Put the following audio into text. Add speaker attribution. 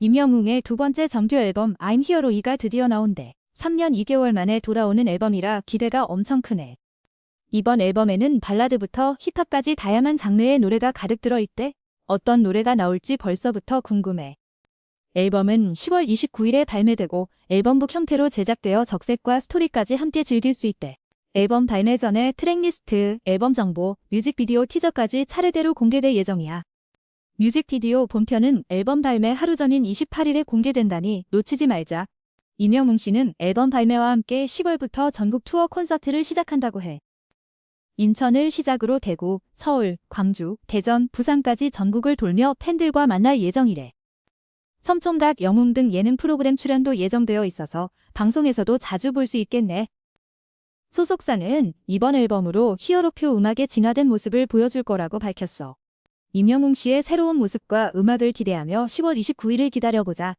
Speaker 1: 임영웅의 두 번째 정규 앨범 I'm Hero 2가 드디어 나온대. 3년 2개월 만에 돌아오는 앨범이라 기대가 엄청 크네. 이번 앨범에는 발라드부터 힙합까지 다양한 장르의 노래가 가득 들어있대. 어떤 노래가 나올지 벌써부터 궁금해. 앨범은 10월 29일에 발매되고 앨범북 형태로 제작되어 적색과 스토리까지 함께 즐길 수 있대. 앨범 발매 전에 트랙리스트, 앨범 정보, 뮤직비디오 티저까지 차례대로 공개될 예정이야. 뮤직비디오 본편은 앨범 발매 하루 전인 28일에 공개된다니 놓치지 말자. 이명웅 씨는 앨범 발매와 함께 10월부터 전국 투어 콘서트를 시작한다고 해. 인천을 시작으로 대구, 서울, 광주, 대전, 부산까지 전국을 돌며 팬들과 만날 예정이래. 섬총각 영웅 등 예능 프로그램 출연도 예정되어 있어서 방송에서도 자주 볼 수 있겠네. 소속사는 이번 앨범으로 히어로표 음악의 진화된 모습을 보여줄 거라고 밝혔어. 임영웅 씨의 새로운 모습과 음악을 기대하며 10월 29일을 기다려보자.